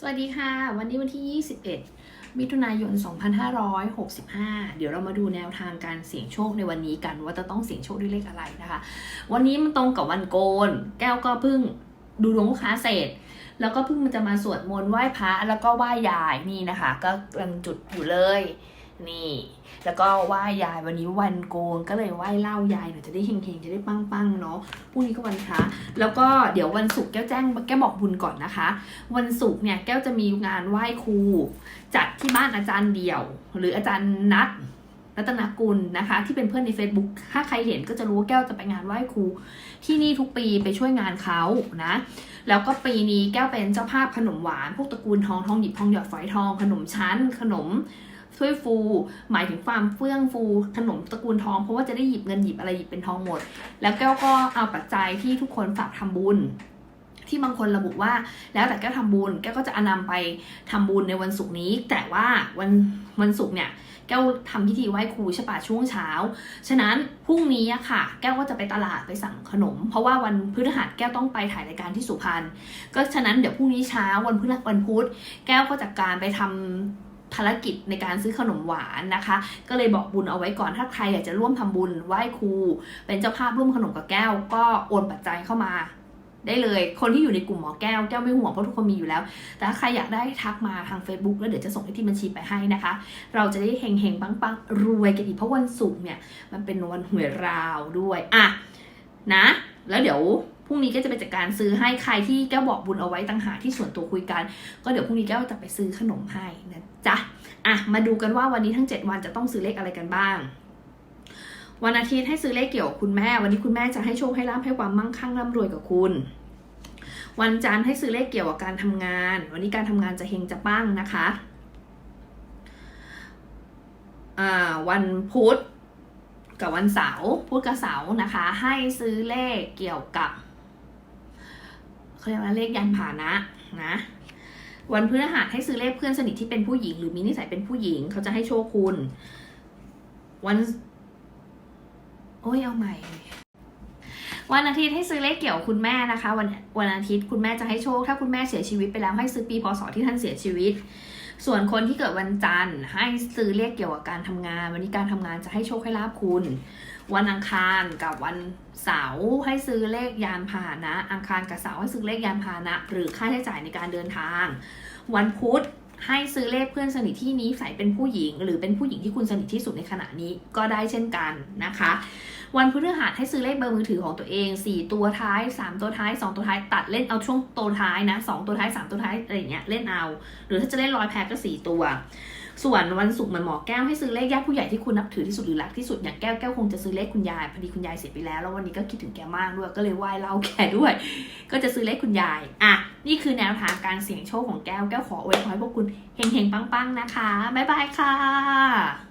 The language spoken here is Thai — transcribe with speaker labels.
Speaker 1: สวัสดีค่ะ วันนี้วันที่ 21 มิถุนายน 2565 เดี๋ยวเรามาดูแนวทางการเสี่ยงโชคในวันนี้กัน ว่าจะต้องเสี่ยงโชคด้วยเลขอะไรนะคะ วันนี้มันตรงกับวันโกน แก้วก็พึ่งดูดวงลูกค้าเสร็จ แล้วก็เพิ่งมันจะมาสวดมนต์ไหว้พระแล้วก็ไหว้ยายนี่นะคะ ก็กำลังจุดอยู่เลย นี่ แล้วก็ไหว้ยายวันนี้วันโกนก็เลยไหว้เหล้ายายหน่อยจะได้เฮงๆจะได้ปังๆเนาะพรุ่งนี้ก็วันพระแล้วก็เดี๋ยววันศุกร์แก้วแจ้งแก้วบอกบุญก่อนนะคะ วันศุกร์เนี่ยแก้วจะมีงานไหว้ครู จัดที่บ้านอาจารย์เดี่ยว หรืออาจารย์นัทรัตนกุลนะคะ ที่เป็นเพื่อนใน Facebook ถ้าใครเห็นก็จะรู้ว่าแก้วจะไปงานไหว้ครู ที่นี่ทุกปีไปช่วยงานเขานะ แล้วก็ปีนี้แก้วเป็นเจ้าภาพขนมหวาน พวกตระกูลทองทองหยิบทองหยอดฝอยทอง ขนมชั้น ขนม ถ้วยฟู หมายถึงความเฟื่องฟูขนมตระกูลทอง เพราะว่าจะได้หยิบเงินหยิบอะไรหยิบเป็นทองหมด แล้วแก้วก็เอาปัจจัยที่ทุกคนฝากทำบุญที่บางคนระบุว่าแล้วแต่แก้วทำบุญแก้วก็จะอานำไปทำบุญในวันศุกร์นี้ แต่ว่าวันวันศุกร์เนี่ยแก้วทำพิธีไหว้ครูใช่ปะช่วงเช้า ฉะนั้นพรุ่งนี้อะค่ะ แก้วก็จะไปตลาดไปสั่งขนม เพราะว่าวันพฤหัสแก้วต้องไปถ่ายรายการที่สุพรรณก็ฉะนั้นเดี๋ยวพรุ่งนี้เช้าวันพฤหัสวันพุธแก้วก็จัดการไปทำ ภารกิจในการซื้อขนมหวานนะคะ ก็เลยบอกบุญเอาไว้ก่อนถ้าใครอยากจะร่วมทำบุญไหว้ครู เป็นเจ้าภาพร่วมขนมกับแก้ว ก็โอนปัจจัยเข้ามา ได้เลย คนที่อยู่ในกลุ่มหมอแก้วแก้วไม่ห่วงเพราะทุกคนมีอยู่แล้ว แต่ถ้าใครอยากได้ทักมาทาง Facebook แล้วเดี๋ยวจะส่งเลขที่บัญชีไปให้นะคะ เราจะได้เฮงเฮงปังปังๆรวยกันอีกเพราะวันศุกร์เนี่ยมันเป็นวันหวยราวด้วยอะนะ แล้วเดี๋ยว พรุ่งนี้ก็จะไปจัดการซื้อให้ใครที่แก้วบอกบุญเอาไว้ต่างหากที่ส่วนตัวคุยกัน ก็เดี๋ยวพรุ่งนี้แก้วจะไปซื้อขนมให้นะจ๊ะอะมาดูกันว่าวันนี้ทั้ง 7 วันจะต้องซื้อเลขอะไรกันบ้าง วันอาทิตย์ให้ซื้อเลขเกี่ยวกับคุณแม่ วันนี้คุณแม่จะให้โชคให้ลาภให้ความมั่งคั่งร่ำรวยกับคุณวันจันทร์ให้ซื้อเลขเกี่ยวกับการทำงาน วันนี้การทำงานจะเฮงจะปั้งนะคะวันพุธกับวันเสาร์พุธกับเสาร์นะคะ ให้ซื้อเลขเกี่ยวกับ เขาเรียกว่าเลขยันผานะนะวันพฤหัสให้ซื้อเลขเพื่อนสนิทที่เป็นผู้หญิง หรือมีนิสัยเป็นผู้หญิง เขาจะให้โชคคุณ วัน โอ้ยเอาใหม่วันอาทิตย์ให้ซื้อเลขเกี่ยวคุณแม่นะคะ วันวันอาทิตย์คุณแม่จะให้โชค ถ้าคุณแม่เสียชีวิตไปแล้วให้ซื้อปีพศที่ท่านเสียชีวิต ส่วนคนที่เกิดวันจันทร์ให้ซื้อเลขเกี่ยวกับการทำงาน วันนี้การทำงานจะให้โชคให้ลาบคุณ วันอังคารกับวันเสาร์ให้ซื้อเลขยานพาหนะ อังคารกับเสาร์ให้ซื้อเลขยานพาหนะ หรือค่าใช้จ่ายในการเดินทาง วันพุธ ให้ซื้อเลขเพื่อนสนิทที่นี้ใส่เป็นผู้หญิง หรือเป็นผู้หญิงที่คุณสนิทที่สุดในขณะนี้ก็ได้เช่นกันนะคะ วันพฤหัสให้ซื้อเลขเบอร์มือถือของตัวเอง 4 ตัวท้าย 3 ตัวท้าย 2 ตัวท้าย ตัดเล่นเอาช่วงตัวท้ายนะ2ตัวท้าย 3 ตัวท้ายอะไรอย่างเงี้ยเล่นเอา หรือถ้าจะเล่นรอยแพ็กก็ 4 ตัว ส่วนวันศุกร์มันหมอแก้วให้ซื้อเลขญาติผู้ใหญ่ที่คุณนับถือที่สุดหรือรักที่สุดอย่างแก้วแก้วคงจะซื้อเลขคุณยายพอดีคุณยายเสียไปแล้วแล้ววันนี้ก็คิดถึงแกมากด้วยก็เลยไหว้เล่าแกด้วย ก็จะซื้อเลขคุณยายอะ นี่คือแนวทางการเสี่ยงโชคของแก้ว แก้วขออวยพรให้พวกคุณเฮงๆ ปังๆ นะคะ บ๊ายบายค่ะ